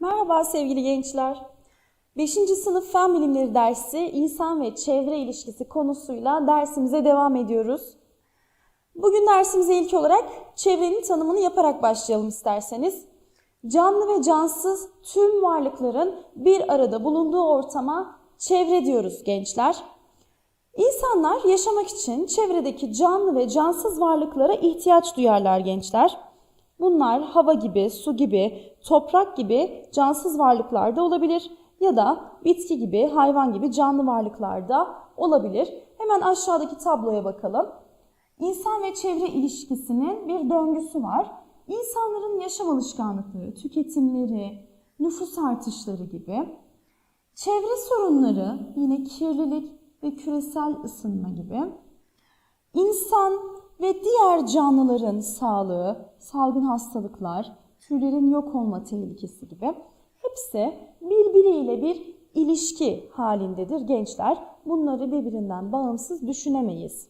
Merhaba sevgili gençler. 5. sınıf Fen Bilimleri dersi insan ve çevre ilişkisi konusuyla dersimize devam ediyoruz. Bugün dersimize ilk olarak çevrenin tanımını yaparak başlayalım isterseniz. Canlı ve cansız tüm varlıkların bir arada bulunduğu ortama çevre diyoruz gençler. İnsanlar yaşamak için çevredeki canlı ve cansız varlıklara ihtiyaç duyarlar gençler. Bunlar hava gibi, su gibi, toprak gibi cansız varlıklarda olabilir ya da bitki gibi, hayvan gibi canlı varlıklarda olabilir. Hemen aşağıdaki tabloya bakalım. İnsan ve çevre ilişkisinin bir döngüsü var. İnsanların yaşam alışkanlıkları, tüketimleri, nüfus artışları gibi. Çevre sorunları, yine kirlilik ve küresel ısınma gibi. İnsan ve diğer canlıların sağlığı, salgın hastalıklar, türlerin yok olma tehlikesi gibi hepsi birbiriyle bir ilişki halindedir gençler. Bunları birbirinden bağımsız düşünemeyiz.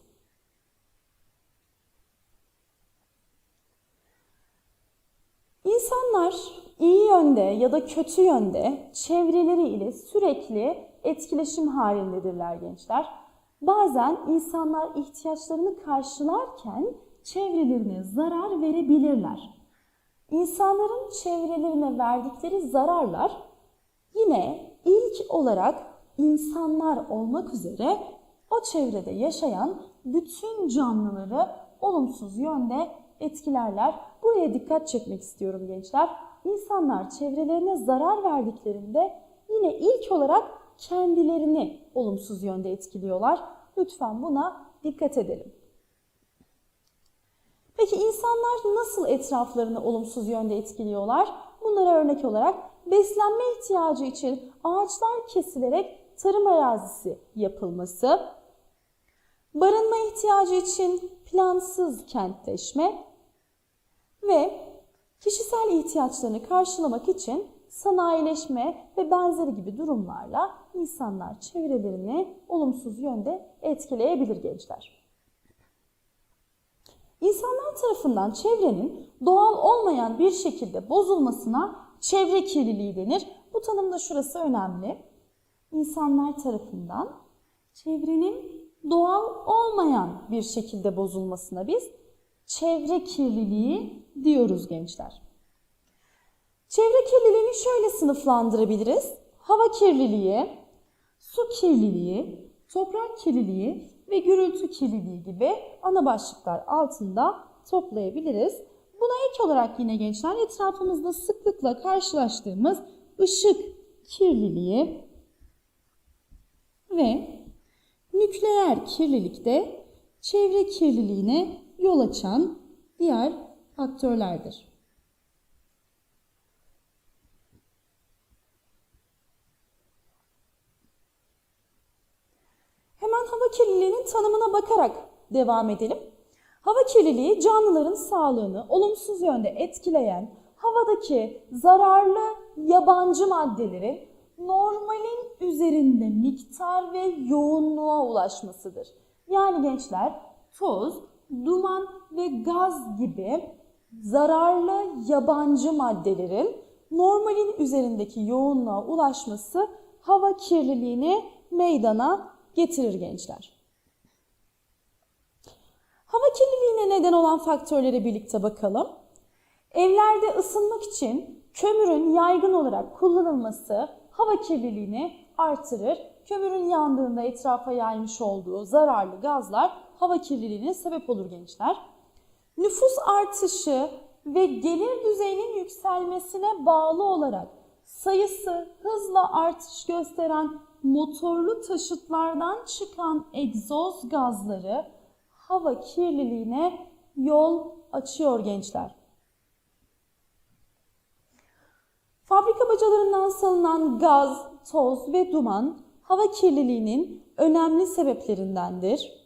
İnsanlar iyi yönde ya da kötü yönde çevreleri ile sürekli etkileşim halindedirler gençler. Bazen insanlar ihtiyaçlarını karşılarken çevrelerine zarar verebilirler. İnsanların çevrelerine verdikleri zararlar yine ilk olarak insanlar olmak üzere o çevrede yaşayan bütün canlıları olumsuz yönde etkilerler. Buraya dikkat çekmek istiyorum gençler. İnsanlar çevrelerine zarar verdiklerinde yine ilk olarak kendilerini olumsuz yönde etkiliyorlar. Lütfen buna dikkat edelim. Peki insanlar nasıl etraflarını olumsuz yönde etkiliyorlar? Bunlara örnek olarak beslenme ihtiyacı için ağaçlar kesilerek tarım arazisi yapılması, barınma ihtiyacı için plansız kentleşme ve kişisel ihtiyaçlarını karşılamak için sanayileşme ve benzeri gibi durumlarla insanlar çevrelerini olumsuz yönde etkileyebilir gençler. İnsanlar tarafından çevrenin doğal olmayan bir şekilde bozulmasına çevre kirliliği denir. Bu tanımda şurası önemli. İnsanlar tarafından çevrenin doğal olmayan bir şekilde bozulmasına biz çevre kirliliği diyoruz gençler. Çevre kirliliğini şöyle sınıflandırabiliriz. Hava kirliliği, su kirliliği, toprak kirliliği ve gürültü kirliliği gibi ana başlıklar altında toplayabiliriz. Buna ek olarak yine gençler etrafımızda sıklıkla karşılaştığımız ışık kirliliği ve nükleer kirlilik de çevre kirliliğine yol açan diğer faktörlerdir. Hemen hava kirliliğinin tanımına bakarak devam edelim. Hava kirliliği canlıların sağlığını olumsuz yönde etkileyen havadaki zararlı yabancı maddelerin normalin üzerinde miktar ve yoğunluğa ulaşmasıdır. Yani gençler toz, duman ve gaz gibi zararlı yabancı maddelerin normalin üzerindeki yoğunluğa ulaşması hava kirliliğini meydana getirir gençler. Hava kirliliğine neden olan faktörleri birlikte bakalım. Evlerde ısınmak için kömürün yaygın olarak kullanılması hava kirliliğini artırır. Kömürün yandığında etrafa yaymış olduğu zararlı gazlar hava kirliliğine sebep olur gençler. Nüfus artışı ve gelir düzeyinin yükselmesine bağlı olarak sayısı hızla artış gösteren motorlu taşıtlardan çıkan egzoz gazları hava kirliliğine yol açıyor gençler. Fabrika bacalarından salınan gaz, toz ve duman hava kirliliğinin önemli sebeplerindendir.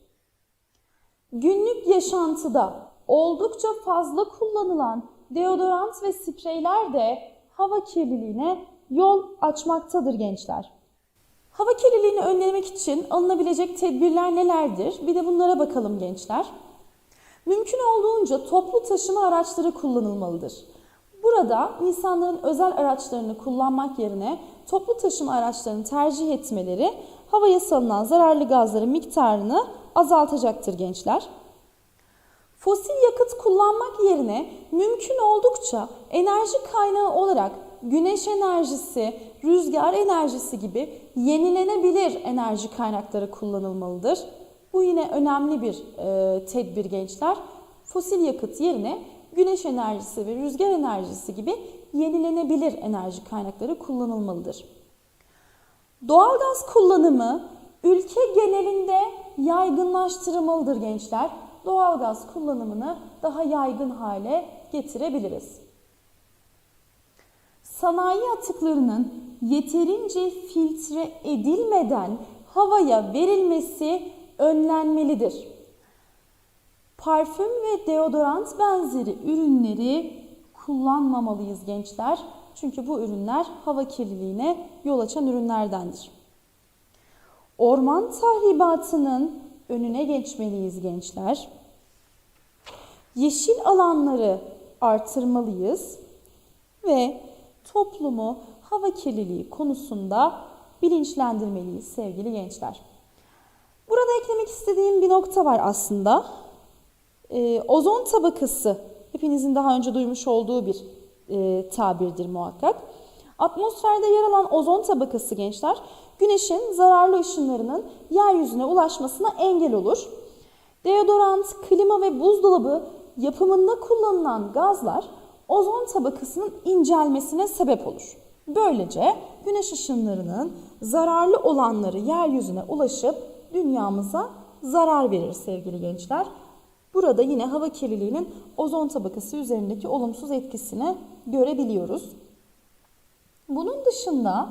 Günlük yaşantıda oldukça fazla kullanılan deodorant ve spreyler de hava kirliliğine yol açmaktadır gençler. Hava kirliliğini önlemek için alınabilecek tedbirler nelerdir? Bir de bunlara bakalım gençler. Mümkün olduğunca toplu taşıma araçları kullanılmalıdır. Burada insanların özel araçlarını kullanmak yerine toplu taşıma araçlarını tercih etmeleri havaya salınan zararlı gazların miktarını azaltacaktır gençler. Fosil yakıt kullanmak yerine mümkün oldukça enerji kaynağı olarak güneş enerjisi, rüzgar enerjisi gibi yenilenebilir enerji kaynakları kullanılmalıdır. Bu yine önemli bir e, tedbir gençler. Fosil yakıt yerine güneş enerjisi ve rüzgar enerjisi gibi yenilenebilir enerji kaynakları kullanılmalıdır. Doğalgaz kullanımı ülke genelinde yaygınlaştırılmalıdır gençler. Doğalgaz kullanımını daha yaygın hale getirebiliriz. Sanayi atıklarının yeterince filtre edilmeden havaya verilmesi önlenmelidir. Parfüm ve deodorant benzeri ürünleri kullanmamalıyız gençler. Çünkü bu ürünler hava kirliliğine yol açan ürünlerdendir. Orman tahribatının önüne geçmeliyiz gençler. Yeşil alanları artırmalıyız ve toplumu hava kirliliği konusunda bilinçlendirmeliyiz sevgili gençler. Burada eklemek istediğim bir nokta var aslında. Ee, ozon tabakası hepinizin daha önce duymuş olduğu bir e, tabirdir muhakkak. Atmosferde yer alan ozon tabakası gençler güneşin zararlı ışınlarının yeryüzüne ulaşmasına engel olur. Deodorant, klima ve buzdolabı yapımında kullanılan gazlar ozon tabakasının incelmesine sebep olur. Böylece güneş ışınlarının zararlı olanları yeryüzüne ulaşıp dünyamıza zarar verir sevgili gençler. Burada yine hava kirliliğinin ozon tabakası üzerindeki olumsuz etkisini görebiliyoruz. Bunun dışında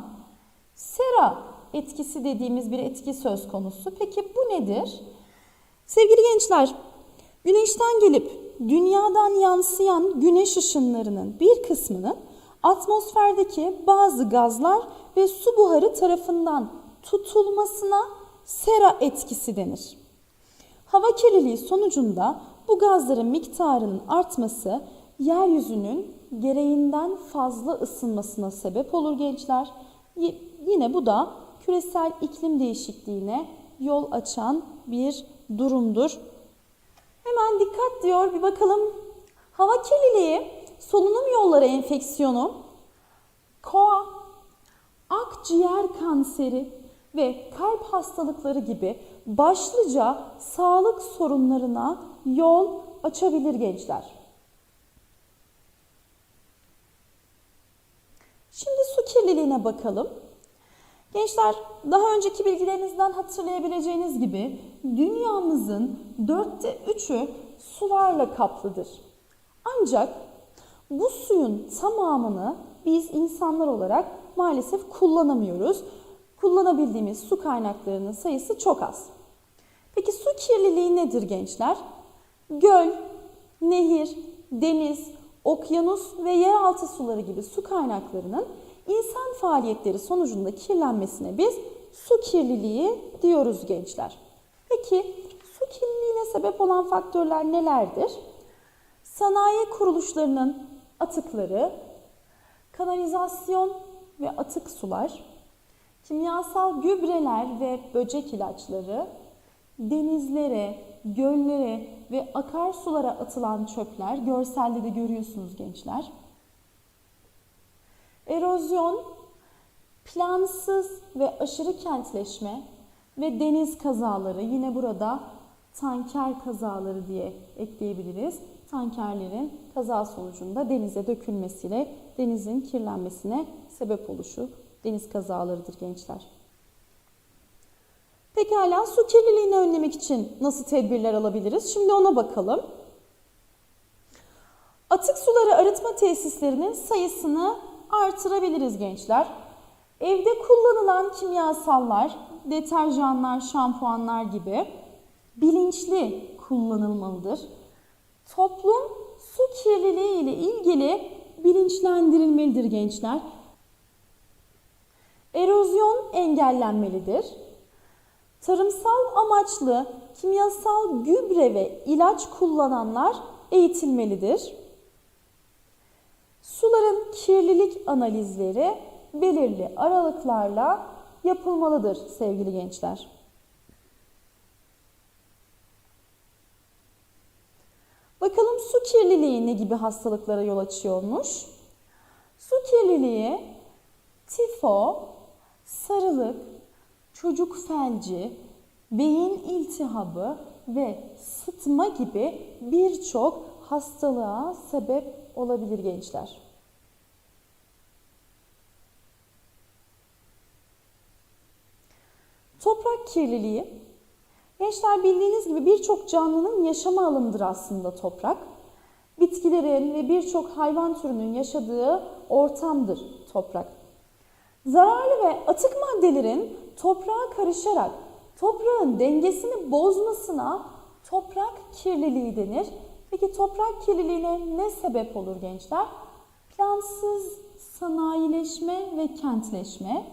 sera etkisi dediğimiz bir etki söz konusu. Peki bu nedir? Sevgili gençler, güneşten gelip dünyadan yansıyan güneş ışınlarının bir kısmının atmosferdeki bazı gazlar ve su buharı tarafından tutulmasına sera etkisi denir. Hava kirliliği sonucunda bu gazların miktarının artması yeryüzünün gereğinden fazla ısınmasına sebep olur gençler. Yine bu da küresel iklim değişikliğine yol açan bir durumdur. Hemen dikkat diyor bir bakalım. Hava kirliliği, solunum yolları enfeksiyonu, koa, akciğer kanseri ve kalp hastalıkları gibi başlıca sağlık sorunlarına yol açabilir gençler. Şimdi su kirliliğine bakalım. Gençler daha önceki bilgilerinizden hatırlayabileceğiniz gibi dünyamızın dörtte üçü sularla kaplıdır. Ancak bu suyun tamamını biz insanlar olarak maalesef kullanamıyoruz. Kullanabildiğimiz su kaynaklarının sayısı çok az. Peki su kirliliği nedir gençler? Göl, nehir, deniz, okyanus ve yeraltı suları gibi su kaynaklarının insan faaliyetleri sonucunda kirlenmesine biz su kirliliği diyoruz gençler. Peki su kirliliğine sebep olan faktörler nelerdir? Sanayi kuruluşlarının atıkları, kanalizasyon ve atık sular, kimyasal gübreler ve böcek ilaçları, denizlere, göllere ve akarsulara atılan çöpler, görselde de görüyorsunuz gençler. Erozyon, plansız ve aşırı kentleşme ve deniz kazaları yine burada tanker kazaları diye ekleyebiliriz. Tankerlerin kaza sonucunda denize dökülmesiyle denizin kirlenmesine sebep oluşu deniz kazalarıdır gençler. Pekala su kirliliğini önlemek için nasıl tedbirler alabiliriz? Şimdi ona bakalım. Atık suları arıtma tesislerinin sayısını artırabiliriz gençler. Evde kullanılan kimyasallar, deterjanlar, şampuanlar gibi bilinçli kullanılmalıdır. Toplum su kirliliği ile ilgili bilinçlendirilmelidir gençler. Erozyon engellenmelidir. Tarımsal amaçlı kimyasal gübre ve ilaç kullananlar eğitilmelidir. Suların kirlilik analizleri belirli aralıklarla yapılmalıdır sevgili gençler. Bakalım su kirliliği ne gibi hastalıklara yol açıyormuş? Su kirliliği tifo, sarılık, çocuk felci, beyin iltihabı ve sıtma gibi birçok hastalığa sebep olabilir gençler. Toprak kirliliği. Gençler bildiğiniz gibi birçok canlının yaşama alanıdır aslında toprak. Bitkilerin ve birçok hayvan türünün yaşadığı ortamdır toprak. Zararlı ve atık maddelerin toprağa karışarak toprağın dengesini bozmasına toprak kirliliği denir. Peki toprak kirliliğine ne sebep olur gençler? Plansız sanayileşme ve kentleşme,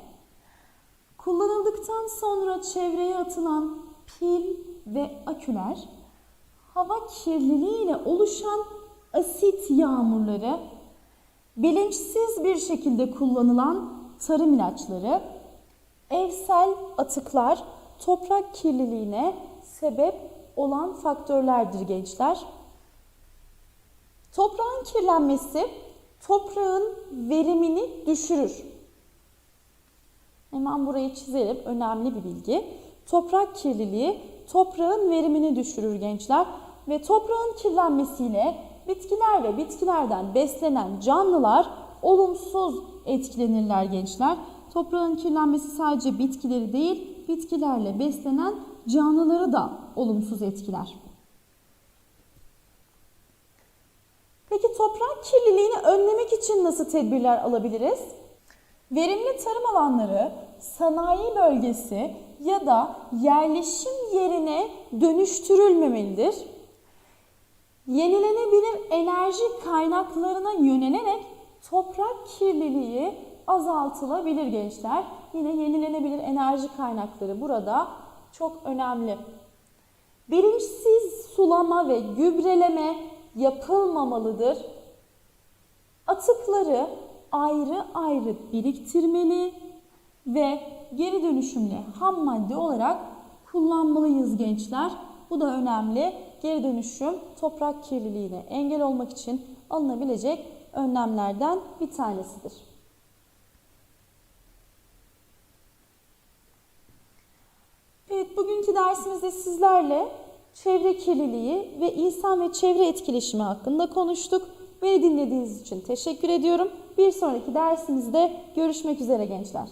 kullanıldıktan sonra çevreye atılan pil ve aküler, hava kirliliği oluşan asit yağmurları, bilinçsiz bir şekilde kullanılan tarım ilaçları, evsel atıklar toprak kirliliğine sebep olan faktörlerdir gençler. Toprağın kirlenmesi toprağın verimini düşürür. Hemen burayı çizelim. Önemli bir bilgi. Toprak kirliliği toprağın verimini düşürür gençler ve toprağın kirlenmesiyle bitkiler ve bitkilerden beslenen canlılar olumsuz etkilenirler gençler. Toprağın kirlenmesi sadece bitkileri değil, bitkilerle beslenen canlıları da olumsuz etkiler. Peki toprak kirliliğini önlemek için nasıl tedbirler alabiliriz? Verimli tarım alanları, sanayi bölgesi ya da yerleşim yerine dönüştürülmemelidir. Yenilenebilir enerji kaynaklarına yönelerek toprak kirliliği azaltılabilir gençler. Yine yenilenebilir enerji kaynakları burada çok önemli. Bilinçsiz sulama ve gübreleme yapılmamalıdır. Atıkları ayrı ayrı biriktirmeli ve geri dönüşümlü ham madde olarak kullanmalıyız gençler. Bu da önemli. Geri dönüşüm toprak kirliliğine engel olmak için alınabilecek önlemlerden bir tanesidir. Evet, bugünkü dersimizde sizlerle çevre kirliliği ve insan ve çevre etkileşimi hakkında konuştuk. Beni dinlediğiniz için teşekkür ediyorum. Bir sonraki dersimizde görüşmek üzere gençler.